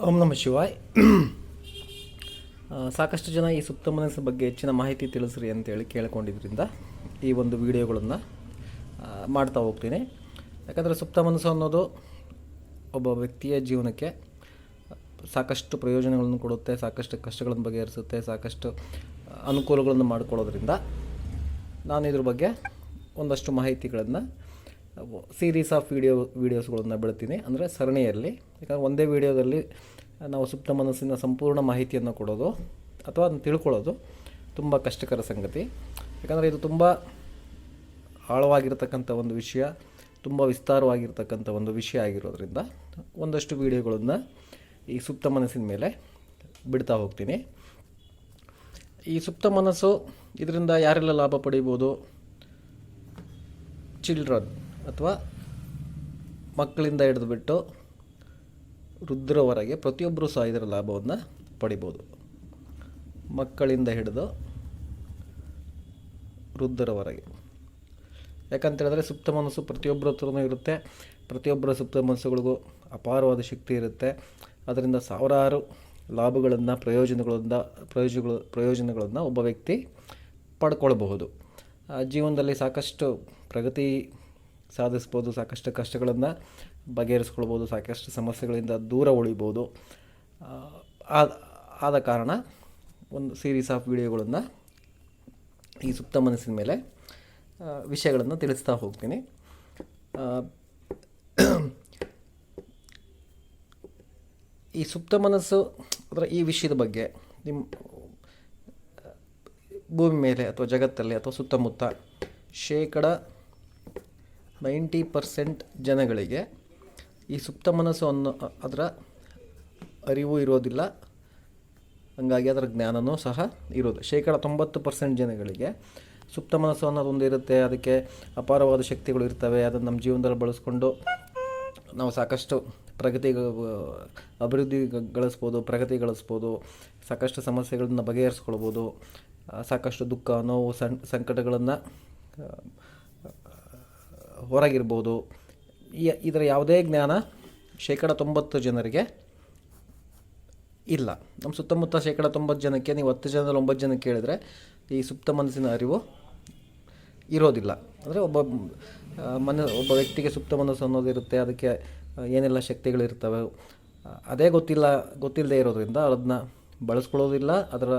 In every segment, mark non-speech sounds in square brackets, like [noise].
ಓಂ ನಮ ಶಿವಾಯ್. ಸಾಕಷ್ಟು ಜನ ಈ ಸುಪ್ತ ಮನಸ್ಸು ಬಗ್ಗೆ ಹೆಚ್ಚಿನ ಮಾಹಿತಿ ತಿಳಿಸ್ರಿ ಅಂತೇಳಿ ಕೇಳ್ಕೊಂಡಿದ್ರಿಂದ ಈ ಒಂದು ವಿಡಿಯೋಗಳನ್ನು ಮಾಡ್ತಾ ಹೋಗ್ತೀನಿ. ಯಾಕಂದರೆ ಸುಪ್ತ ಮನಸ್ಸು ಅನ್ನೋದು ಒಬ್ಬ ವ್ಯಕ್ತಿಯ ಜೀವನಕ್ಕೆ ಸಾಕಷ್ಟು ಪ್ರಯೋಜನಗಳನ್ನು ಕೊಡುತ್ತೆ, ಸಾಕಷ್ಟು ಕಷ್ಟಗಳನ್ನು ಬಗೆಹರಿಸುತ್ತೆ, ಸಾಕಷ್ಟು ಅನುಕೂಲಗಳನ್ನು ಮಾಡಿಕೊಳ್ಳೋದ್ರಿಂದ ನಾನು ಇದ್ರ ಬಗ್ಗೆ ಒಂದಷ್ಟು ಮಾಹಿತಿಗಳನ್ನು ಸೀರೀಸ್ ಆಫ್ ವಿಡಿಯೋ ವೀಡಿಯೋಸ್ಗಳನ್ನು ಬಿಡ್ತೀನಿ. ಅಂದರೆ ಸರಣಿಯಲ್ಲಿ, ಯಾಕಂದರೆ ಒಂದೇ ವಿಡಿಯೋದಲ್ಲಿ ನಾವು ಸುಪ್ತ ಮನಸ್ಸಿನ ಸಂಪೂರ್ಣ ಮಾಹಿತಿಯನ್ನು ಕೊಡೋದು ಅಥವಾ ಅದನ್ನು ತಿಳ್ಕೊಳ್ಳೋದು ತುಂಬ ಕಷ್ಟಕರ ಸಂಗತಿ. ಯಾಕಂದರೆ ಇದು ತುಂಬ ಆಳವಾಗಿರ್ತಕ್ಕಂಥ ಒಂದು ವಿಷಯ, ತುಂಬ ವಿಸ್ತಾರವಾಗಿರ್ತಕ್ಕಂಥ ಒಂದು ವಿಷಯ ಆಗಿರೋದ್ರಿಂದ ಒಂದಷ್ಟು ವಿಡಿಯೋಗಳನ್ನು ಈ ಸುಪ್ತ ಮನಸ್ಸಿನ ಮೇಲೆ ಬಿಡ್ತಾ ಹೋಗ್ತೀನಿ. ಈ ಸುಪ್ತ ಮನಸ್ಸು ಇದರಿಂದ ಯಾರೆಲ್ಲ ಲಾಭ ಪಡಿಬೋದು? ಚಿಲ್ಡ್ರನ್ ಅಥವಾ ಮಕ್ಕಳಿಂದ ಹಿಡಿದುಬಿಟ್ಟು ವೃದ್ಧರವರೆಗೆ ಪ್ರತಿಯೊಬ್ಬರೂ ಸಹ ಇದರ ಲಾಭವನ್ನು ಪಡಿಬೋದು. ಮಕ್ಕಳಿಂದ ಹಿಡಿದು ವೃದ್ಧರವರೆಗೆ. ಯಾಕಂತ ಹೇಳಿದ್ರೆ ಸುಪ್ತ ಮನಸ್ಸು ಪ್ರತಿಯೊಬ್ಬರ ಹತ್ರನೂ ಇರುತ್ತೆ. ಪ್ರತಿಯೊಬ್ಬರ ಸುಪ್ತ ಮನಸ್ಸುಗಳಿಗೂ ಅಪಾರವಾದ ಶಕ್ತಿ ಇರುತ್ತೆ. ಅದರಿಂದ ಸಾವಿರಾರು ಲಾಭಗಳನ್ನು ಪ್ರಯೋಜನಗಳಿಂದ ಪ್ರಯೋಜನಗಳು ಪ್ರಯೋಜನಗಳನ್ನು ಒಬ್ಬ ವ್ಯಕ್ತಿ ಪಡ್ಕೊಳ್ಬಹುದು. ಜೀವನದಲ್ಲಿ ಸಾಕಷ್ಟು ಪ್ರಗತಿ ಸಾಧಿಸ್ಬೋದು, ಸಾಕಷ್ಟು ಕಷ್ಟಗಳನ್ನು ಬಗೆಹರಿಸ್ಕೊಳ್ಬೋದು, ಸಾಕಷ್ಟು ಸಮಸ್ಯೆಗಳಿಂದ ದೂರ ಉಳಿಬೋದು. ಆದ ಕಾರಣ ಒಂದು ಸೀರೀಸ್ ಆಫ್ ವಿಡಿಯೋಗಳನ್ನು ಈ ಸುಪ್ತ ಮನಸ್ಸಿನ ಮೇಲೆ ವಿಷಯಗಳನ್ನು ತಿಳಿಸ್ತಾ ಹೋಗ್ತೀನಿ. ಈ ಸುಪ್ತ ಮನಸ್ಸು ಅದರ ಈ ವಿಷಯದ ಬಗ್ಗೆ ನಿಮ್ಮ ಭೂಮಿ ಮೇಲೆ ಅಥವಾ ಜಗತ್ತಲ್ಲಿ ಅಥವಾ ಸುತ್ತಮುತ್ತ ಶೇಕಡ ನೈಂಟಿ ಪರ್ಸೆಂಟ್ ಜನಗಳಿಗೆ ಈ ಸುಪ್ತ ಮನಸ್ಸು ಅನ್ನೋ ಅದರ ಅರಿವು ಇರೋದಿಲ್ಲ. ಹಂಗಾಗಿ ಅದರ ಜ್ಞಾನವೂ ಸಹ ಇರೋದು. ಶೇಕಡ ತೊಂಬತ್ತು ಪರ್ಸೆಂಟ್ ಜನಗಳಿಗೆ ಸುಪ್ತ ಮನಸ್ಸು ಅನ್ನೋದೊಂದು ಇರುತ್ತೆ. ಅದಕ್ಕೆ ಅಪಾರವಾದ ಶಕ್ತಿಗಳು ಇರ್ತವೆ. ಅದನ್ನು ನಮ್ಮ ಜೀವನದಲ್ಲಿ ಬಳಸ್ಕೊಂಡು ನಾವು ಸಾಕಷ್ಟು ಪ್ರಗತಿ ಅಭಿವೃದ್ಧಿ ಗಳಿಸ್ಬೋದು, ಪ್ರಗತಿ ಗಳಿಸ್ಬೋದು, ಸಾಕಷ್ಟು ಸಮಸ್ಯೆಗಳನ್ನು ಬಗೆಹರಿಸ್ಕೊಳ್ಬೋದು, ಸಾಕಷ್ಟು ದುಃಖ, ನೋವು, ಸಂ, ಸಂಕಟಗಳನ್ನು ಹೊರಗಿರ್ಬೋದು. ಇದರ ಯಾವುದೇ ಜ್ಞಾನ ಶೇಕಡ ತೊಂಬತ್ತು ಜನರಿಗೆ ಇಲ್ಲ. ನಮ್ಮ ಸುತ್ತಮುತ್ತ ಶೇಕಡ ತೊಂಬತ್ತು ಜನಕ್ಕೆ ನೀವು ಹತ್ತು ಜನದಲ್ಲಿ ಒಂಬತ್ತು ಜನಕ್ಕೆ ಕೇಳಿದರೆ ಈ ಸುಪ್ತ ಮನಸ್ಸಿನ ಅರಿವು ಇರೋದಿಲ್ಲ. ಅಂದರೆ ಒಬ್ಬ ಮನ, ಒಬ್ಬ ವ್ಯಕ್ತಿಗೆ ಸುಪ್ತ ಮನಸ್ಸು ಅನ್ನೋದು ಇರುತ್ತೆ ಅದಕ್ಕೆ ಏನೆಲ್ಲ ಶಕ್ತಿಗಳಿರ್ತವೆ. ಅದೇ ಗೊತ್ತಿಲ್ಲ, ಗೊತ್ತಿಲ್ಲದೆ ಇರೋದ್ರಿಂದ ಅದನ್ನ ಬಳಸ್ಕೊಳ್ಳೋದಿಲ್ಲ, ಅದರ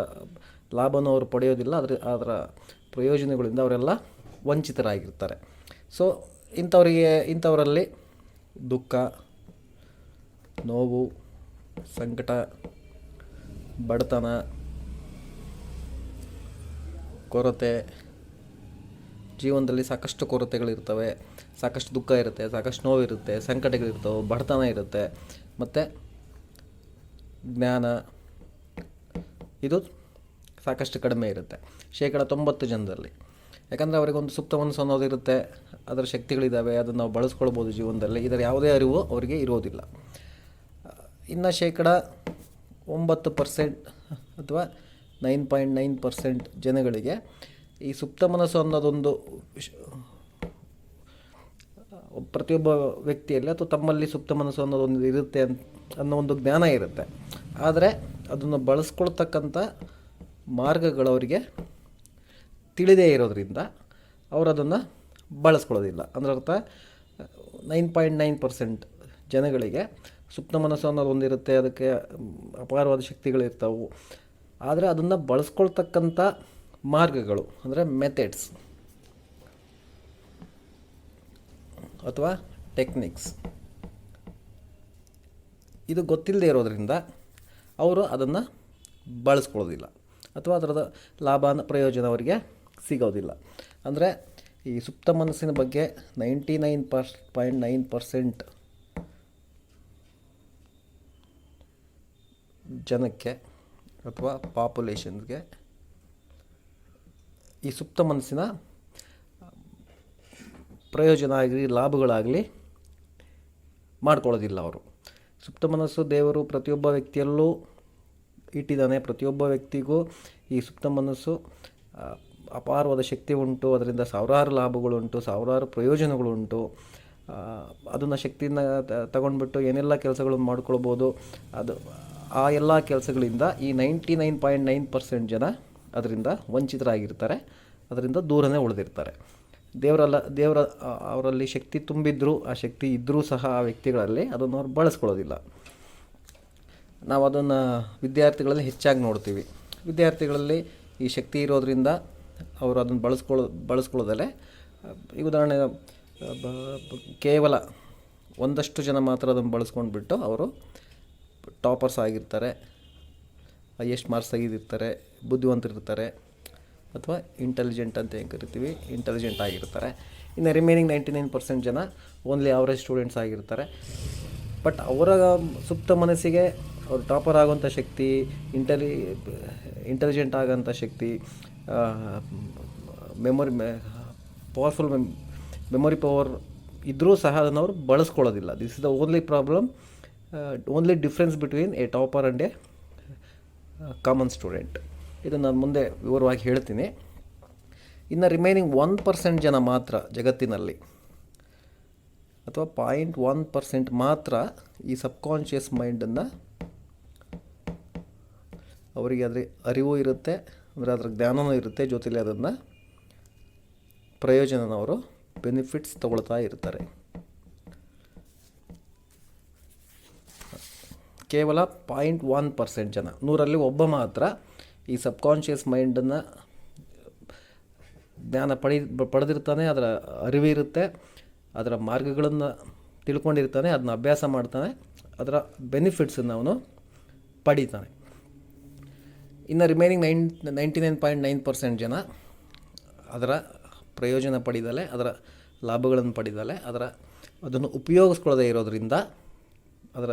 ಲಾಭನೂ ಅವರು ಪಡೆಯೋದಿಲ್ಲ, ಅದರ ಅದರ ಪ್ರಯೋಜನಗಳಿಂದ ಅವರೆಲ್ಲ ವಂಚಿತರಾಗಿರ್ತಾರೆ. ಸೊ ಇಂಥವರಿಗೆ, ಇಂಥವರಲ್ಲಿ ದುಃಖ, ನೋವು, ಸಂಕಟ, ಬಡತನ, ಕೊರತೆ, ಜೀವನದಲ್ಲಿ ಸಾಕಷ್ಟು ಕೊರತೆಗಳಿರ್ತವೆ. ಸಾಕಷ್ಟು ದುಃಖ ಇರುತ್ತೆ, ಸಾಕಷ್ಟು ನೋವಿರುತ್ತೆ, ಸಂಕಟಗಳಿರ್ತವೆ, ಬಡತನ ಇರುತ್ತೆ. ಮತ್ತು ಜ್ಞಾನ, ಇದು ಸಾಕಷ್ಟು ಕಡಿಮೆ ಇರುತ್ತೆ. ಶೇಕಡ ತೊಂಬತ್ತು ಜನದಲ್ಲಿ ಯಾಕಂದರೆ ಅವರಿಗೊಂದು ಸುಪ್ತ ಮನಸ್ಸು ಅನ್ನೋದು ಇರುತ್ತೆ ಅದರ ಶಕ್ತಿಗಳಿದ್ದಾವೆ ಅದನ್ನು ನಾವು ಬಳಸ್ಕೊಳ್ಬೋದು ಜೀವನದಲ್ಲಿ. ಇದರ ಯಾವುದೇ ಅರಿವು ಅವರಿಗೆ ಇರೋದಿಲ್ಲ. ಇನ್ನು ಶೇಕಡ ಒಂಬತ್ತು ಪರ್ಸೆಂಟ್ ಅಥವಾ ನೈನ್ ಪಾಯಿಂಟ್ ನೈನ್ ಪರ್ಸೆಂಟ್ ಜನಗಳಿಗೆ ಈ ಸುಪ್ತ ಮನಸ್ಸು ಅನ್ನೋದೊಂದು ಪ್ರತಿಯೊಬ್ಬ ವ್ಯಕ್ತಿಯಲ್ಲಿ ಅಥವಾ ತಮ್ಮಲ್ಲಿ ಸುಪ್ತ ಮನಸ್ಸು ಅನ್ನೋದೊಂದು ಇರುತ್ತೆ ಅಂತ ಅನ್ನೋ ಒಂದು ಜ್ಞಾನ ಇರುತ್ತೆ. ಆದರೆ ಅದನ್ನು ಬಳಸ್ಕೊಳ್ತಕ್ಕಂಥ ಮಾರ್ಗಗಳು ಅವರಿಗೆ ತಿಳಿದೇ ಇರೋದ್ರಿಂದ ಅವರು ಅದನ್ನು ಬಳಸ್ಕೊಳ್ಳೋದಿಲ್ಲ. ಅಂದ್ರೆ ಅರ್ಥ, ನೈನ್ ಪಾಯಿಂಟ್ ನೈನ್ ಪರ್ಸೆಂಟ್ ಜನಗಳಿಗೆ ಸುಪ್ತ ಮನಸ್ಸು ಅನ್ನೋದು ಒಂದಿರುತ್ತೆ, ಅದಕ್ಕೆ ಅಪಾರವಾದ ಅಪಾರವಾದ ಶಕ್ತಿಗಳಿರ್ತಾವೆ ಆದರೆ ಅದನ್ನು ಬಳಸ್ಕೊಳ್ತಕ್ಕಂಥ ಮಾರ್ಗಗಳು, ಅಂದರೆ ಮೆಥಡ್ಸ್ ಅಥವಾ ಟೆಕ್ನಿಕ್ಸ್ ಇದು ಗೊತ್ತಿಲ್ಲದೆ ಇರೋದರಿಂದ ಅವರು ಅದನ್ನು ಬಳಸ್ಕೊಳ್ಳೋದಿಲ್ಲ. ಅಥವಾ ಅದರದ ಲಾಭ ಪ್ರಯೋಜನ ಅವರಿಗೆ ಸಿಗೋದಿಲ್ಲ. ಅಂದರೆ ಈ ಸುಪ್ತ ಮನಸ್ಸಿನ ಬಗ್ಗೆ ninety nine per, point nine percent ಜನಕ್ಕೆ ಅಥವಾ ಪಾಪ್ಯುಲೇಷನ್ಗೆ ಈ ಸುಪ್ತ ಮನಸ್ಸಿನ ಪ್ರಯೋಜನ ಆಗಲಿ ಲಾಭಗಳಾಗಲಿ ಮಾಡ್ಕೊಳ್ಳೋದಿಲ್ಲ ಅವರು. ಸುಪ್ತ ಮನಸ್ಸು ದೇವರು ಪ್ರತಿಯೊಬ್ಬ ವ್ಯಕ್ತಿಯಲ್ಲೂ ಇಟ್ಟಿದ್ದಾನೆ. ಪ್ರತಿಯೊಬ್ಬ ವ್ಯಕ್ತಿಗೂ ಈ ಸುಪ್ತ ಮನಸ್ಸು ಅಪಾರವಾದ ಶಕ್ತಿ ಉಂಟು, ಅದರಿಂದ ಸಾವಿರಾರು ಲಾಭಗಳುಂಟು, ಸಾವಿರಾರು ಪ್ರಯೋಜನಗಳುಂಟು. ಅದನ್ನು ಶಕ್ತಿಯಿಂದ ತಗೊಂಡ್ಬಿಟ್ಟು ಏನೆಲ್ಲ ಕೆಲಸಗಳನ್ನು ಮಾಡ್ಕೊಳ್ಬೋದು, ಅದು, ಆ ಎಲ್ಲ ಕೆಲಸಗಳಿಂದ ಈ ninety nine point nine percent ಜನ ಅದರಿಂದ ವಂಚಿತರಾಗಿರ್ತಾರೆ, ಅದರಿಂದ ದೂರನೇ ಉಳಿದಿರ್ತಾರೆ. ದೇವರಲ್ಲ, ದೇವರ ಅವರಲ್ಲಿ ಶಕ್ತಿ ತುಂಬಿದ್ರೂ, ಆ ಶಕ್ತಿ ಇದ್ದರೂ ಸಹ ಆ ವ್ಯಕ್ತಿಗಳಲ್ಲಿ ಅದನ್ನು ಅವ್ರು ಬಳಸ್ಕೊಳ್ಳೋದಿಲ್ಲ. ನಾವು ಅದನ್ನು ವಿದ್ಯಾರ್ಥಿಗಳಲ್ಲಿ ಹೆಚ್ಚಾಗಿ ನೋಡ್ತೀವಿ. ವಿದ್ಯಾರ್ಥಿಗಳಲ್ಲಿ ಈ ಶಕ್ತಿ ಇರೋದ್ರಿಂದ ಅವರು ಅದನ್ನು ಬಳಸ್ಕೊಳ್ಳೋ ಬಳಸ್ಕೊಳ್ಳೋದಲ್ಲೇ, ಈಗ ಉದಾಹರಣೆ ಕೇವಲ ಒಂದಷ್ಟು ಜನ ಮಾತ್ರ ಅದನ್ನು ಬಳಸ್ಕೊಂಡ್ಬಿಟ್ಟು ಅವರು ಟಾಪರ್ಸ್ ಆಗಿರ್ತಾರೆ, ಹೈಯೆಸ್ಟ್ ಮಾರ್ಕ್ಸ್ ತೆಗೆದಿರ್ತಾರೆ, ಬುದ್ಧಿವಂತರಿರ್ತಾರೆ, ಅಥವಾ ಇಂಟೆಲಿಜೆಂಟ್ ಅಂತ ಏನು ಕರಿತೀವಿ, ಇಂಟೆಲಿಜೆಂಟ್ ಆಗಿರ್ತಾರೆ. ಇನ್ನು ರಿಮೈನಿಂಗ್ ನೈಂಟಿ ನೈನ್ ಪರ್ಸೆಂಟ್ ಜನ ಓನ್ಲಿ ಅವರೇಜ್ ಸ್ಟೂಡೆಂಟ್ಸ್ ಆಗಿರ್ತಾರೆ. ಬಟ್ ಅವರ ಸುಪ್ತ ಮನಸ್ಸಿಗೆ ಅವರು ಟಾಪರ್ ಆಗೋಂಥ ಶಕ್ತಿ, ಇಂಟೆಲಿ, ಇಂಟೆಲಿಜೆಂಟ್ ಆಗೋಂಥ ಶಕ್ತಿ memory powerful mem memory power ಇದ್ದರೂ ಸಹ ಅದನ್ನು ಅವರು ಬಳಸ್ಕೊಳ್ಳೋದಿಲ್ಲ. This is the only problem only difference between a topper and a common student ಇದನ್ನು ನಾನು ಮುಂದೆ ವಿವರವಾಗಿ ಹೇಳ್ತೀನಿ. ಇನ್ನು ರಿಮೈನಿಂಗ್ ಒನ್ ಪರ್ಸೆಂಟ್ ಜನ ಮಾತ್ರ ಜಗತ್ತಿನಲ್ಲಿ, ಅಥವಾ ಪಾಯಿಂಟ್ ಒನ್ ಪರ್ಸೆಂಟ್ ಮಾತ್ರ ಈ ಸಬ್ಕಾನ್ಷಿಯಸ್ ಮೈಂಡನ್ನು ಅವರಿಗೆ ಅದರ ಅರಿವು ಇರುತ್ತೆ ಅಂದರೆ ಅದರ ಜ್ಞಾನವೂ ಇರುತ್ತೆ, ಜೊತೆಲಿ ಅದನ್ನು ಪ್ರಯೋಜನನವರು ಬೆನಿಫಿಟ್ಸ್ ತಗೊಳ್ತಾ ಇರ್ತಾರೆ. ಕೇವಲ ಪಾಯಿಂಟ್ ಒನ್ ಪರ್ಸೆಂಟ್ ಜನ. ನೂರಲ್ಲಿ ಒಬ್ಬ ಮಾತ್ರ ಈ ಸಬ್ಕಾನ್ಷಿಯಸ್ ಮೈಂಡನ್ನು ಜ್ಞಾನ ಪಡಿ, ಪಡೆದಿರ್ತಾನೆ, ಅದರ ಅರಿವಿರುತ್ತೆ ಅದರ ಮಾರ್ಗಗಳನ್ನು ತಿಳ್ಕೊಂಡಿರ್ತಾನೆ, ಅದನ್ನ ಅಭ್ಯಾಸ ಮಾಡ್ತಾನೆ, ಅದರ ಬೆನಿಫಿಟ್ಸನ್ನು ಅವನು ಪಡಿತಾನೆ. ಇನ್ನು remaining nine ninety nine point nine percent ಜನ ಅದರ ಪ್ರಯೋಜನ ಪಡೆದಲೆ, ಅದರ ಲಾಭಗಳನ್ನು ಪಡೆದಲೆ, ಅದರ ಅದನ್ನು ಉಪಯೋಗಿಸ್ಕೊಳ್ಳದೇ ಇರೋದರಿಂದ ಅದರ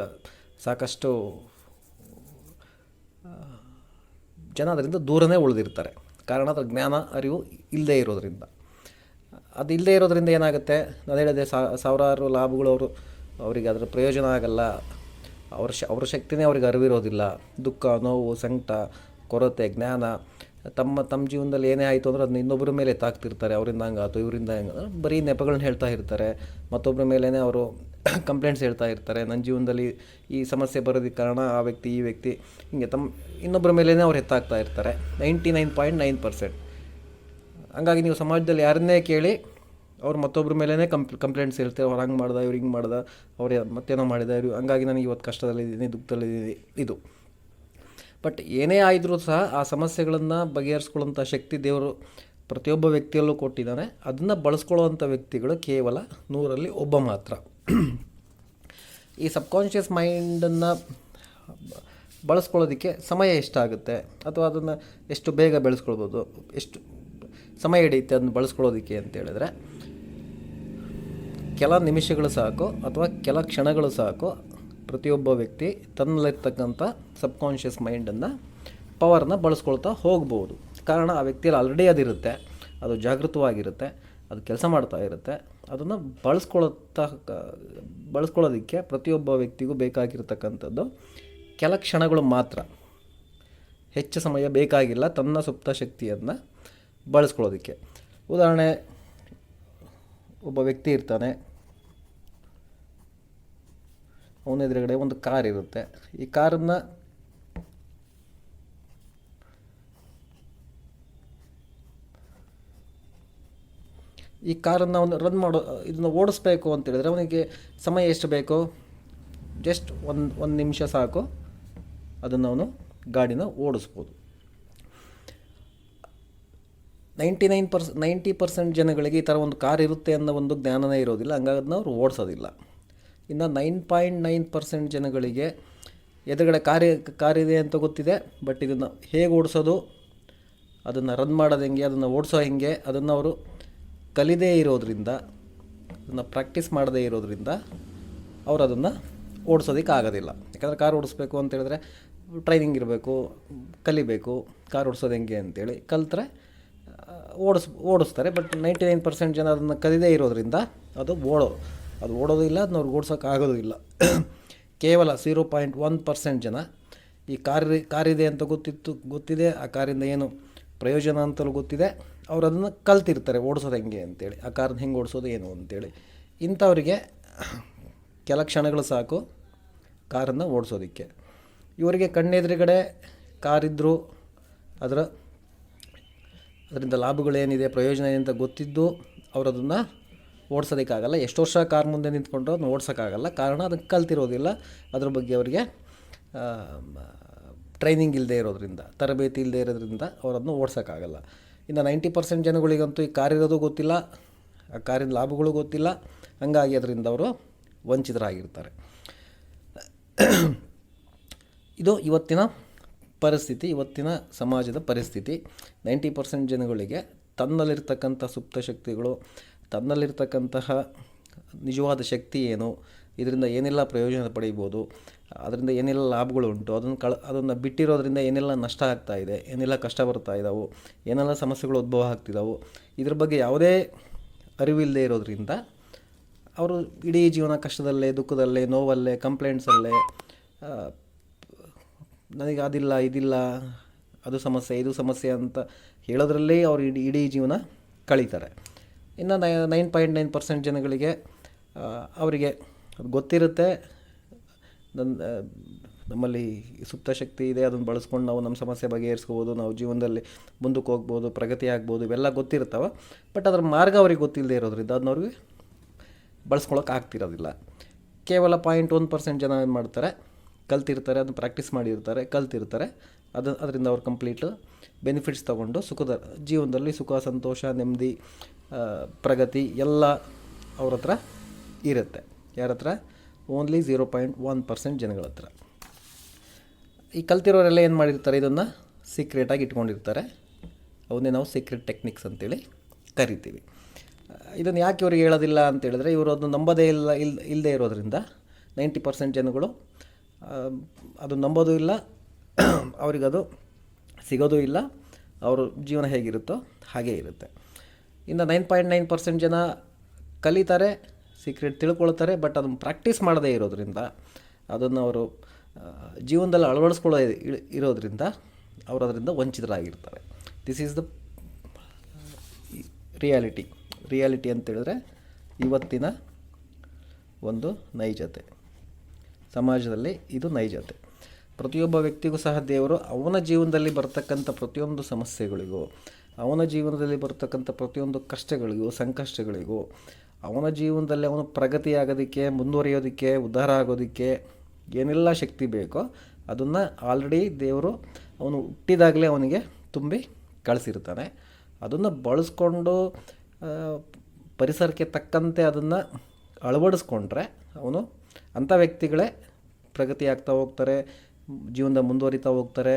ಸಾಕಷ್ಟು ಜನ ಅದರಿಂದ ದೂರನೇ ಉಳಿದಿರ್ತಾರೆ. ಕಾರಣ ಅದರ ಜ್ಞಾನ, ಅರಿವು ಇಲ್ಲದೇ ಇರೋದರಿಂದ. ಅದು ಇಲ್ಲದೇ ಇರೋದರಿಂದ ಏನಾಗುತ್ತೆ? ನಾನು ಹೇಳಿದೆ ಸಾವಿರಾರು ಲಾಭಗಳು ಅವರು ಅವರಿಗೆ ಅದರ ಪ್ರಯೋಜನ ಆಗಲ್ಲ. ಅವ್ರ ಶ, ಅವ್ರ ಶಕ್ತಿನೇ ಅವ್ರಿಗೆ ಅರಿವಿರೋದಿಲ್ಲ. ದುಃಖ, ನೋವು, ಸಂಕಟ ಕೊರತೆ, ಜ್ಞಾನ, ತಮ್ಮ ತಮ್ಮ ಜೀವನದಲ್ಲಿ ಏನೇ ಆಯಿತು ಅಂದ್ರೆ ಅದನ್ನ ಇನ್ನೊಬ್ಬರ ಮೇಲೆ ತಾಕ್ತಿರ್ತಾರೆ. ಅವರಿಂದ ಹಂಗಾತು ಇವರಿಂದ ಹಂಗೆ ಬರೀ ನೆಪಗಳನ್ನ ಹೇಳ್ತಾ ಇರ್ತಾರೆ. ಮತ್ತೊಬ್ಬರ ಮೇಲೇ ಅವರು [coughs] ಕಂಪ್ಲೇಂಟ್ಸ್ ಹೇಳ್ತಾ ಇರ್ತಾರೆ. ನನ್ನ ಜೀವನದಲ್ಲಿ ಈ ಸಮಸ್ಯೆ ಬರೋದಕ್ಕೆ ಕಾರಣ ಆ ವ್ಯಕ್ತಿ, ಈ ವ್ಯಕ್ತಿ ಹಿಂಗೆ ತಮ್ಮ ಇನ್ನೊಬ್ಬರ ಮೇಲೇ ಅವ್ರು ಎತ್ತಾಗ್ತಾ ಇರ್ತಾರೆ. Ninety nine point nine percent. ಹಂಗಾಗಿ ನೀವು ಸಮಾಜದಲ್ಲಿ ಯಾರನ್ನೇ ಕೇಳಿ, ಅವ್ರು ಮತ್ತೊಬ್ಬರ ಮೇಲೇ ಕಂಪ್ ಕಂಪ್ಲೇಂಟ್ಸ್ ಹೇಳ್ತಾರೆ. ಅವ್ರು ಹಂಗೆ ಮಾಡ್ದೆ, ಇವ್ರು ಹಿಂಗೆ ಮಾಡ್ದ, ಅವ್ರು ಮತ್ತೇನೋ ಮಾಡಿದ, ಇವ್ರು, ಹಂಗಾಗಿ ನನಗೆ ಇವತ್ತು ಕಷ್ಟದಲ್ಲಿದ್ದೀನಿ, ದುಃಖದಲ್ಲಿದ್ದೀನಿ, ಇದು. ಬಟ್ ಏನೇ ಆಯಿದ್ರೂ ಸಹ ಆ ಸಮಸ್ಯೆಗಳನ್ನು ಬಗೆಹರಿಸ್ಕೊಳ್ಳೋಂಥ ಶಕ್ತಿ ದೇವರು ಪ್ರತಿಯೊಬ್ಬ ವ್ಯಕ್ತಿಯಲ್ಲೂ ಕೊಟ್ಟಿದ್ದಾನೆ. ಅದನ್ನು ಬಳಸ್ಕೊಳ್ಳುವಂಥ ವ್ಯಕ್ತಿಗಳು ಕೇವಲ ನೂರಲ್ಲಿ ಒಬ್ಬ ಮಾತ್ರ. ಈ ಸಬ್ಕಾನ್ಷಿಯಸ್ ಮೈಂಡನ್ನು ಬಳಸ್ಕೊಳ್ಳೋದಕ್ಕೆ ಸಮಯ ಎಷ್ಟಾಗುತ್ತೆ? ಅಥವಾ ಅದನ್ನು ಎಷ್ಟು ಬೇಗ ಬೆಳೆಸ್ಕೊಳ್ಬೋದು? ಎಷ್ಟು ಸಮಯ ಹಿಡಿಯುತ್ತೆ ಅದನ್ನು ಬಳಸ್ಕೊಳ್ಳೋದಕ್ಕೆ ಅಂತ ಹೇಳಿದ್ರೆ, ಕೆಲ ನಿಮಿಷಗಳು ಸಾಕು ಅಥವಾ ಕೆಲ ಕ್ಷಣಗಳು ಸಾಕು. ಪ್ರತಿಯೊಬ್ಬ ವ್ಯಕ್ತಿ ತನ್ನಲ್ಲಿರ್ತಕ್ಕಂಥ ಸಬ್ಕಾನ್ಷಿಯಸ್ ಮೈಂಡನ್ನು, ಪವರ್ನ ಬಳಸ್ಕೊಳ್ತಾ ಹೋಗ್ಬೋದು. ಕಾರಣ ಆ ವ್ಯಕ್ತಿಯಲ್ಲಿ ಆಲ್ರೆಡಿ ಅದಿರುತ್ತೆ, ಅದು ಜಾಗೃತವಾಗಿರುತ್ತೆ, ಅದು ಕೆಲಸ ಮಾಡ್ತಾ ಇರುತ್ತೆ. ಅದನ್ನು ಬಳಸ್ಕೊಳ್ತಾ, ಬಳಸ್ಕೊಳ್ಳೋದಕ್ಕೆ ಪ್ರತಿಯೊಬ್ಬ ವ್ಯಕ್ತಿಗೂ ಬೇಕಾಗಿರ್ತಕ್ಕಂಥದ್ದು ಕೆಲ ಕ್ಷಣಗಳು ಮಾತ್ರ. ಹೆಚ್ಚು ಸಮಯ ಬೇಕಾಗಿಲ್ಲ ತನ್ನ ಸುಪ್ತ ಶಕ್ತಿಯನ್ನು ಬಳಸ್ಕೊಳ್ಳೋದಕ್ಕೆ. ಉದಾಹರಣೆ, ಒಬ್ಬ ವ್ಯಕ್ತಿ ಇರ್ತಾನೆ ಅವನ ಎದುರುಗಡೆ ಒಂದು ಕಾರ್ ಇರುತ್ತೆ. ಈ ಕಾರನ್ನು ಈ ಕಾರನ್ನು ಅವನು ರನ್ ಮಾಡೋ, ಇದನ್ನು ಓಡಿಸ್ಬೇಕು ಅಂತ ಹೇಳಿದ್ರೆ ಅವನಿಗೆ ಸಮಯ ಎಷ್ಟು ಬೇಕು? ಜಸ್ಟ್ ಒಂದು ಒಂದು ನಿಮಿಷ ಸಾಕು. ಅದನ್ನು ಅವನು ಗಾಡಿನ ಓಡಿಸ್ಬೋದು. Ninety nine per ninety percent ಜನಗಳಿಗೆ ಈ ಥರ ಒಂದು ಕಾರ್ ಇರುತ್ತೆ ಅನ್ನೋ ಒಂದು ಜ್ಞಾನನೇ ಇರೋದಿಲ್ಲ. ಹಂಗಾಗಿ ಅದನ್ನ ಅವ್ರು ಓಡಿಸೋದಿಲ್ಲ. ಇನ್ನು ನೈನ್ ಪಾಯಿಂಟ್ ನೈನ್ ಪರ್ಸೆಂಟ್ ಜನಗಳಿಗೆ ಎದುರುಗಡೆ ಕಾರ್ಯ ಕಾರಿದೆ ಅಂತ ಗೊತ್ತಿದೆ ಬಟ್ ಇದನ್ನು ಹೇಗೆ ಓಡಿಸೋದು, ಅದನ್ನು ರನ್ ಮಾಡೋದು ಹೆಂಗೆ, ಅದನ್ನು ಓಡಿಸೋ ಹೆಂಗೆ, ಅದನ್ನು ಅವರು ಕಲಿದೇ ಇರೋದ್ರಿಂದ, ಅದನ್ನು ಪ್ರಾಕ್ಟೀಸ್ ಮಾಡದೇ ಇರೋದ್ರಿಂದ ಅವರು ಅದನ್ನು ಓಡಿಸೋದಕ್ಕೆ ಆಗೋದಿಲ್ಲ. ಯಾಕಂದರೆ ಕಾರ್ ಓಡಿಸ್ಬೇಕು ಅಂತ ಹೇಳಿದ್ರೆ ಟ್ರೈನಿಂಗ್ ಇರಬೇಕು, ಕಲಿಬೇಕು, ಕಾರ್ ಓಡಿಸೋದು ಹೆಂಗೆ ಅಂತೇಳಿ ಕಲಿತ್ರೆ ಓಡಿಸ್, ಓಡಿಸ್ತಾರೆ ಬಟ್ ನೈಂಟಿ ನೈನ್ ಪರ್ಸೆಂಟ್ ಜನ ಅದನ್ನು ಕಲಿದೇ ಇರೋದ್ರಿಂದ ಅದು ಓಡೋ ಅದು ಓಡೋದು ಇಲ್ಲ, ಅದನ್ನ ಅವ್ರಿಗೆ ಓಡಿಸೋಕೆ ಆಗೋದು ಇಲ್ಲ. ಕೇವಲ ಝೀರೋ ಪಾಯಿಂಟ್ ಒನ್ ಪರ್ಸೆಂಟ್ ಜನ ಈ ಕಾರ್ ಕಾರಿದೆ ಅಂತ ಗೊತ್ತಿತ್ತು, ಗೊತ್ತಿದೆ, ಆ ಕಾರಿಂದ ಏನು ಪ್ರಯೋಜನ ಅಂತಲೂ ಗೊತ್ತಿದೆ. ಅವ್ರು ಅದನ್ನು ಕಲ್ತಿರ್ತಾರೆ, ಓಡಿಸೋದು ಹೆಂಗೆ ಅಂತೇಳಿ. ಆ ಕಾರನ್ನ ಹೆಂಗೆ ಓಡಿಸೋದು ಏನು ಅಂತೇಳಿ. ಇಂಥವರಿಗೆ ಕೆಲ ಕ್ಷಣಗಳು ಸಾಕು ಕಾರನ್ನು ಓಡಿಸೋದಕ್ಕೆ. ಇವರಿಗೆ ಕಣ್ಣೆದುರುಗಡೆ ಕಾರಿದ್ದರೂ ಅದರ ಅದರಿಂದ ಲಾಭಗಳೇನಿದೆ, ಪ್ರಯೋಜನ ಏನಂತ ಅಂತ ಗೊತ್ತಿದ್ದು ಅವರದನ್ನು ಓಡಿಸೋದಕ್ಕಾಗಲ್ಲ. ಎಷ್ಟು ವರ್ಷ ಕಾರ್ ಮುಂದೆ ನಿಂತ್ಕೊಂಡ್ರು ಅದನ್ನ ಓಡಿಸೋಕ್ಕಾಗಲ್ಲ. ಕಾರಣ ಅದಕ್ಕೆ ಕಲ್ತಿರೋದಿಲ್ಲ. ಅದ್ರ ಬಗ್ಗೆ ಅವರಿಗೆ ಟ್ರೈನಿಂಗ್ ಇಲ್ಲದೆ ಇರೋದ್ರಿಂದ, ತರಬೇತಿ ಇಲ್ಲದೆ ಇರೋದ್ರಿಂದ ಅವರದನ್ನು ಓಡಿಸೋಕ್ಕಾಗಲ್ಲ. ಇನ್ನು ನೈಂಟಿ ಪರ್ಸೆಂಟ್ ಜನಗಳಿಗಂತೂ ಈ ಕಾರ್ ಇರೋದು ಗೊತ್ತಿಲ್ಲ. ಆ ಕಾರಿನ ಲಾಭಗಳು ಗೊತ್ತಿಲ್ಲ. ಹಂಗಾಗಿ ಅದರಿಂದ ಅವರು ವಂಚಿತರಾಗಿರ್ತಾರೆ. ಇದು ಇವತ್ತಿನ ಪರಿಸ್ಥಿತಿ, ಇವತ್ತಿನ ಸಮಾಜದ ಪರಿಸ್ಥಿತಿ. ನೈಂಟಿ ಪರ್ಸೆಂಟ್ ಜನಗಳಿಗೆ ತನ್ನಲ್ಲಿರ್ತಕ್ಕಂಥ ಸುಪ್ತ ಶಕ್ತಿಗಳು ತನ್ನಲ್ಲಿರ್ತಕ್ಕಂತಹ ನಿಜವಾದ ಶಕ್ತಿ ಏನು? ಇದರಿಂದ ಏನೆಲ್ಲ ಪ್ರಯೋಜನ ಪಡೀಬೋದು? ಅದರಿಂದ ಏನೆಲ್ಲ ಲಾಭಗಳು ಉಂಟು? ಅದನ್ನು ಕಳ, ಅದನ್ನು ಬಿಟ್ಟಿರೋದ್ರಿಂದ ಏನೆಲ್ಲ ನಷ್ಟ ಆಗ್ತಾ ಇದೆ? ಏನೆಲ್ಲ ಕಷ್ಟ ಬರ್ತಾ ಇದ್ದಾವೆ ಏನೆಲ್ಲ ಸಮಸ್ಯೆಗಳು ಉದ್ಭವ ಆಗ್ತಿದ್ದಾವೆ ಇದ್ರ ಬಗ್ಗೆ ಯಾವುದೇ ಅರಿವಿಲ್ಲದೆ ಇರೋದ್ರಿಂದ ಅವರು ಇಡೀ ಜೀವನ ಕಷ್ಟದಲ್ಲೇ, ದುಃಖದಲ್ಲೇ, ನೋವಲ್ಲೇ, ಕಂಪ್ಲೇಂಟ್ಸಲ್ಲೇ ನನಗೆ ಅದಿಲ್ಲ, ಇದಿಲ್ಲ, ಅದು ಸಮಸ್ಯೆ, ಇದು ಸಮಸ್ಯೆ ಅಂತ ಹೇಳೋದ್ರಲ್ಲೇ ಅವರು ಇಡೀ ಇಡೀ ಜೀವನ ಕಳೀತಾರೆ. ಇನ್ನು ನೈನ್ ಪಾಯಿಂಟ್ ನೈನ್ ಪರ್ಸೆಂಟ್ ಜನಗಳಿಗೆ ಅವರಿಗೆ ಗೊತ್ತಿರುತ್ತೆ. ನನ್ನ ನಮ್ಮಲ್ಲಿ ಸುಪ್ತ ಶಕ್ತಿ ಇದೆ, ಅದನ್ನು ಬಳಸ್ಕೊಂಡು ನಾವು ನಮ್ಮ ಸಮಸ್ಯೆ ಬಗೆಹರಿಸ್ಕೋಬೋದು, ನಾವು ಜೀವನದಲ್ಲಿ ಮುಂದಕ್ಕೆ ಹೋಗ್ಬೋದು, ಪ್ರಗತಿ ಆಗ್ಬೋದು, ಇವೆಲ್ಲ ಗೊತ್ತಿರ್ತಾವೆ ಬಟ್ ಅದರ ಮಾರ್ಗ ಅವ್ರಿಗೆ ಗೊತ್ತಿಲ್ಲದೆ ಇರೋದ್ರಿಂದ ಅದನ್ನ ಅವ್ರಿಗೆ ಬಳಸ್ಕೊಳಕ್ಕೆ ಆಗ್ತಿರೋದಿಲ್ಲ. ಕೇವಲ ಪಾಯಿಂಟ್ ಒನ್ ಪರ್ಸೆಂಟ್ ಜನ ಏನು ಮಾಡ್ತಾರೆ, ಕಲ್ತಿರ್ತಾರೆ, ಅದನ್ನು ಪ್ರಾಕ್ಟೀಸ್ ಮಾಡಿರ್ತಾರೆ, ಕಲ್ತಿರ್ತಾರೆ. ಅದು, ಅದರಿಂದ ಅವ್ರು ಕಂಪ್ಲೀಟು ಬೆನಿಫಿಟ್ಸ್ ತೊಗೊಂಡು ಸುಖದ, ಜೀವನದಲ್ಲಿ ಸುಖ, ಸಂತೋಷ, ನೆಮ್ಮದಿ ಪ್ರಗತಿ ಎಲ್ಲ ಅವ್ರ ಹತ್ರ ಇರುತ್ತೆ. ಯಾರ ಹತ್ರ? Only zero point one percent ಜನಗಳ ಹತ್ರ. ಈ ಕಲ್ತಿರೋರೆಲ್ಲ ಏನು ಮಾಡಿರ್ತಾರೆ? ಇದನ್ನು ಸೀಕ್ರೆಟಾಗಿ ಇಟ್ಕೊಂಡಿರ್ತಾರೆ. ಅವನ್ನೇ ನಾವು ಸೀಕ್ರೆಟ್ ಟೆಕ್ನಿಕ್ಸ್ ಅಂತೇಳಿ ಕರಿತೀವಿ. ಇದನ್ನು ಯಾಕೆ ಇವ್ರಿಗೆ ಹೇಳೋದಿಲ್ಲ ಅಂತೇಳಿದ್ರೆ ಇವರು ಅದನ್ನು ನಂಬೋದೇ ಇಲ್ಲ, ಇಲ್ ಇಲ್ಲದೆ ಇರೋದ್ರಿಂದ ನೈಂಟಿ ಪರ್ಸೆಂಟ್ ಜನಗಳು ಅದು ನಂಬೋದು ಇಲ್ಲ, ಅವರಿಗದು ಸಿಗೋದೂ ಇಲ್ಲ, ಅವರು ಜೀವನ ಹೇಗಿರುತ್ತೋ ಹಾಗೇ ಇರುತ್ತೆ. ಇನ್ನು ನೈನ್ ಪಾಯಿಂಟ್ ನೈನ್ ಪರ್ಸೆಂಟ್ ಜನ ಕಲಿತಾರೆ ಸೀಕ್ರೆಟ್ ತಿಳ್ಕೊಳ್ತಾರೆ ಬಟ್ ಅದನ್ನು ಪ್ರಾಕ್ಟೀಸ್ ಮಾಡದೇ ಇರೋದ್ರಿಂದ, ಅದನ್ನು ಅವರು ಜೀವನದಲ್ಲಿ ಅಳವಡಿಸ್ಕೊಳ್ಳೋ ಇರೋದ್ರಿಂದ ಅವರು ಅದರಿಂದ ವಂಚಿತರಾಗಿರ್ತಾರೆ. This is the reality reality ಅಂತೇಳಿದ್ರೆ ಇವತ್ತಿನ ಒಂದು ನೈಜತೆ. ಸಮಾಜದಲ್ಲಿ ಇದು ನೈಜತೆ. ಪ್ರತಿಯೊಬ್ಬ ವ್ಯಕ್ತಿಗೂ ಸಹ ದೇವರು ಅವನ ಜೀವನದಲ್ಲಿ ಬರ್ತಕ್ಕಂಥ ಪ್ರತಿಯೊಂದು ಸಮಸ್ಯೆಗಳಿಗೂ ಅವನ ಜೀವನದಲ್ಲಿ ಬರತಕ್ಕಂಥ ಪ್ರತಿಯೊಂದು ಕಷ್ಟಗಳಿಗೂ, ಸಂಕಷ್ಟಗಳಿಗೂ ಅವನ ಜೀವನದಲ್ಲಿ ಅವನು ಪ್ರಗತಿಯಾಗೋದಕ್ಕೆ, ಮುಂದುವರಿಯೋದಕ್ಕೆ, ಉದ್ಧಾರ ಆಗೋದಕ್ಕೆ ಏನೆಲ್ಲ ಶಕ್ತಿ ಬೇಕೋ ಅದನ್ನು ಆಲ್ರೆಡಿ ದೇವರು ಅವನು ಹುಟ್ಟಿದಾಗಲೇ ಅವನಿಗೆ ತುಂಬಿ ಕಳಿಸಿರ್ತಾನೆ. ಅದನ್ನು ಬಳಸ್ಕೊಂಡು ಪರಿಸರಕ್ಕೆ ತಕ್ಕಂತೆ ಅದನ್ನು ಅಳವಡಿಸ್ಕೊಂಡ್ರೆ ಅವನು ಅಂಥ ವ್ಯಕ್ತಿಗಳೇ ಪ್ರಗತಿ ಆಗ್ತಾ ಹೋಗ್ತಾರೆ, ಜೀವನದ ಮುಂದುವರಿತಾ ಹೋಗ್ತಾರೆ.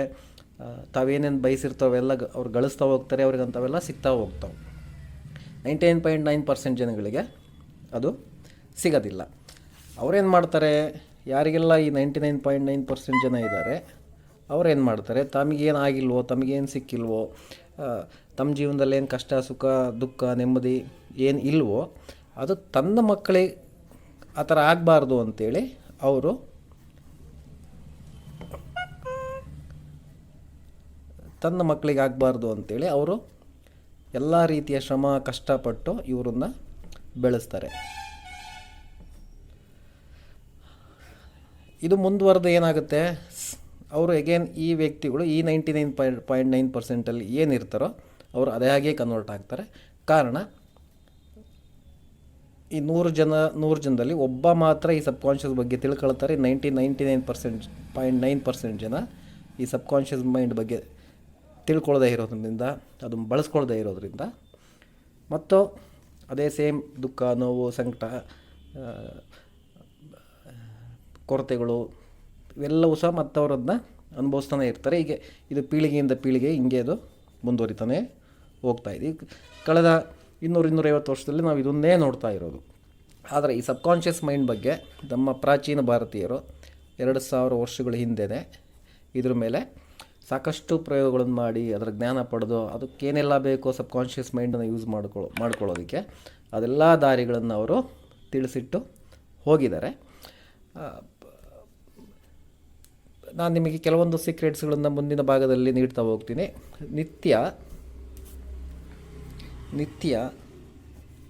ತಾವೇನೇನು ಬಯಸಿರ್ತಾವೆಲ್ಲ ಅವ್ರು ಗಳಿಸ್ತಾ ಹೋಗ್ತಾರೆ ಅವ್ರಿಗೆ ಅಂಥವೆಲ್ಲ ಸಿಗ್ತಾ ಹೋಗ್ತಾವೆ. Ninety nine point nine percent ಜನಗಳಿಗೆ ಅದು ಸಿಗೋದಿಲ್ಲ. ಅವ್ರೇನು ಮಾಡ್ತಾರೆ, ಯಾರಿಗೆಲ್ಲ ಈ ninety nine point nine percent ಜನ ಇದ್ದಾರೆ ಅವ್ರೇನು ಮಾಡ್ತಾರೆ, ತಮಗೇನು ಆಗಿಲ್ವೋ, ತಮಗೇನು ಸಿಕ್ಕಿಲ್ವೋ ತಮ್ಮ ಜೀವನದಲ್ಲಿ ಏನು ಕಷ್ಟ, ಸುಖ, ದುಃಖ, ನೆಮ್ಮದಿ ಏನು ಇಲ್ವೋ, ಅದು ತನ್ನ ಮಕ್ಕಳಿಗೆ ಆ ಥರ ಆಗಬಾರ್ದು ಅಂತೇಳಿ ಅವರು ತನ್ನ ಮಕ್ಕಳಿಗೆ ಆಗಬಾರ್ದು ಅಂತೇಳಿ ಅವರು ಎಲ್ಲ ರೀತಿಯ ಶ್ರಮ, ಕಷ್ಟಪಟ್ಟು ಇವರನ್ನ ಬೆಳೆಸ್ತಾರೆ. ಇದು ಮುಂದುವರೆದ ಏನಾಗುತ್ತೆ? ಅವರು ಎಗೇನ್ ಈ ವ್ಯಕ್ತಿಗಳು ಈ ninety nine point point nine ಪರ್ಸೆಂಟಲ್ಲಿ ಏನಿರ್ತಾರೋ ಅವರು ಅದೇ ಹಾಗೆ ಕನ್ವರ್ಟ್ ಆಗ್ತಾರೆ. ಕಾರಣ, ಈ ನೂರು ಜನ, ನೂರು ಜನದಲ್ಲಿ ಒಬ್ಬ ಮಾತ್ರ ಈ ಸಬ್ಕಾನ್ಷಿಯಸ್ ಬಗ್ಗೆ ತಿಳ್ಕೊಳ್ತಾರೆ. Ninety ninety nine percent point nine percent ಜನ ಈ ಸಬ್ಕಾನ್ಷಿಯಸ್ ಮೈಂಡ್ ಬಗ್ಗೆ ತಿಳ್ಕೊಳ್ಳದೇ ಇರೋದ್ರಿಂದ ಅದನ್ನು ಬಳಸ್ಕೊಳ್ಳದೇ ಇರೋದ್ರಿಂದ, ಮತ್ತು ಅದೇ ಸೇಮ್ ದುಃಖ, ನೋವು, ಸಂಕಟ ಕೊರತೆಗಳು, ಇವೆಲ್ಲವೂ ಸಹ ಮತ್ತವರದನ್ನ ಅನುಭವಿಸ್ತಾನೆ ಇರ್ತಾರೆ. ಹೀಗೆ ಇದು ಪೀಳಿಗೆಯಿಂದ ಪೀಳಿಗೆ ಹಿಂಗೆ ಅದು ಮುಂದುವರಿತಾನೆ ಹೋಗ್ತಾ ಇದೆ. ಕಳೆದ ಇನ್ನೂರು ಇನ್ನೂರೈವತ್ತು ವರ್ಷದಲ್ಲಿ ನಾವು ಇದನ್ನೇ ನೋಡ್ತಾ ಇರೋದು. ಆದರೆ ಈ ಸಬ್ಕಾನ್ಷಿಯಸ್ ಮೈಂಡ್ ಬಗ್ಗೆ ನಮ್ಮ ಪ್ರಾಚೀನ ಭಾರತೀಯರು ಎರಡು ಸಾವಿರ ವರ್ಷಗಳ ಹಿಂದೆಯೇ ಇದ್ರ ಮೇಲೆ ಸಾಕಷ್ಟು ಪ್ರಯೋಗಗಳನ್ನು ಮಾಡಿ ಅದರ ಜ್ಞಾನ ಪಡೆದು ಅದಕ್ಕೇನೆಲ್ಲ ಬೇಕೋ ಸಬ್ಕಾನ್ಷಿಯಸ್ ಮೈಂಡನ್ನು ಯೂಸ್ ಮಾಡ್ಕೊಳ್ಳೋ ಮಾಡ್ಕೊಳ್ಳೋದಕ್ಕೆ ಅದೆಲ್ಲ ದಾರಿಗಳನ್ನು ಅವರು ತಿಳಿಸಿಟ್ಟು ಹೋಗಿದ್ದಾರೆ. ನಾನು ನಿಮಗೆ ಕೆಲವೊಂದು ಸೀಕ್ರೆಟ್ಸ್ಗಳನ್ನು ಮುಂದಿನ ಭಾಗದಲ್ಲಿ ನೀಡ್ತಾ ಹೋಗ್ತೀನಿ. ನಿತ್ಯ ನಿತ್ಯ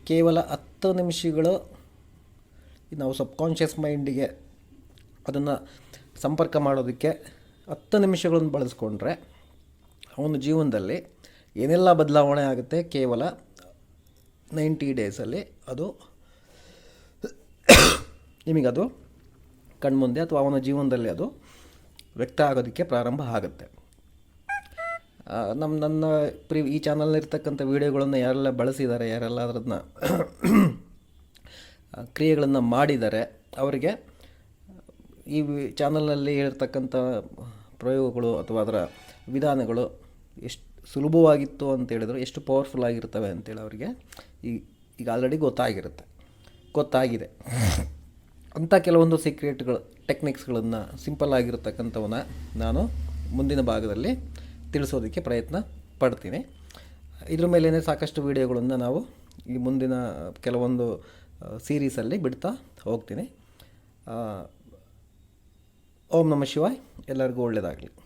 ಕೇವಲ ಹತ್ತು ನಿಮಿಷಗಳು ನಾವು ಸಬ್ಕಾನ್ಷಿಯಸ್ ಮೈಂಡಿಗೆ ಅದನ್ನು ಸಂಪರ್ಕ ಮಾಡೋದಕ್ಕೆ ಹತ್ತು ನಿಮಿಷಗಳನ್ನು ಬಳಸ್ಕೊಂಡ್ರೆ ಅವನ ಜೀವನದಲ್ಲಿ ಏನೆಲ್ಲ ಬದಲಾವಣೆ ಆಗುತ್ತೆ? ಕೇವಲ ನೈಂಟಿ ಡೇಸಲ್ಲಿ ಅದು ನಿಮಗದು ಕಣ್ಮುಂದೆ ಅಥವಾ ಅವನ ಜೀವನದಲ್ಲಿ ಅದು ವ್ಯಕ್ತ ಆಗೋದಕ್ಕೆ ಪ್ರಾರಂಭ ಆಗುತ್ತೆ. ನಮ್ಮ ನನ್ನ ಪ್ರಿ, ಈ ಚಾನಲ್ನಿರ್ತಕ್ಕಂಥ ವೀಡಿಯೋಗಳನ್ನು ಯಾರೆಲ್ಲ ಬಳಸಿದ್ದಾರೆ, ಯಾರೆಲ್ಲ ಅದನ್ನು ಕ್ರಿಯೆಗಳನ್ನು ಮಾಡಿದ್ದಾರೆ, ಅವರಿಗೆ ಈ ಚಾನಲ್ನಲ್ಲಿ ಹೇಳ್ತಕ್ಕಂಥ ಪ್ರಯೋಗಗಳು ಅಥವಾ ಅದರ ವಿಧಾನಗಳು ಎಷ್ಟು ಸುಲಭವಾಗಿತ್ತು ಅಂತ ಹೇಳಿದ್ರು ಎಷ್ಟು ಪವರ್ಫುಲ್ ಆಗಿರ್ತವೆ ಅಂತೇಳಿ ಅವರಿಗೆ ಈ, ಈಗ ಆಲ್ರೆಡಿ ಗೊತ್ತಾಗಿರುತ್ತೆ. ಗೊತ್ತಾಗಿದೆ. ಅಂಥ ಕೆಲವೊಂದು ಸೀಕ್ರೆಟ್ಗಳು ಟೆಕ್ನಿಕ್ಸ್ಗಳನ್ನು ಸಿಂಪಲ್ ಆಗಿರತಕ್ಕಂಥವನ್ನ ನಾನು ಮುಂದಿನ ಭಾಗದಲ್ಲಿ ತಿಳಿಸೋದಕ್ಕೆ ಪ್ರಯತ್ನ ಪಡ್ತೀನಿ. ಇದ್ರ ಮೇಲೇ ಸಾಕಷ್ಟು ವಿಡಿಯೋಗಳನ್ನು ನಾವು ಈ ಮುಂದಿನ ಕೆಲವೊಂದು ಸೀರೀಸಲ್ಲಿ ಬಿಡ್ತಾ ಹೋಗ್ತೀನಿ. ಓಂ ನಮ ಶಿವಾಯ್. ಎಲ್ಲರಿಗೂ ಒಳ್ಳೆಯದಾಗಲಿ.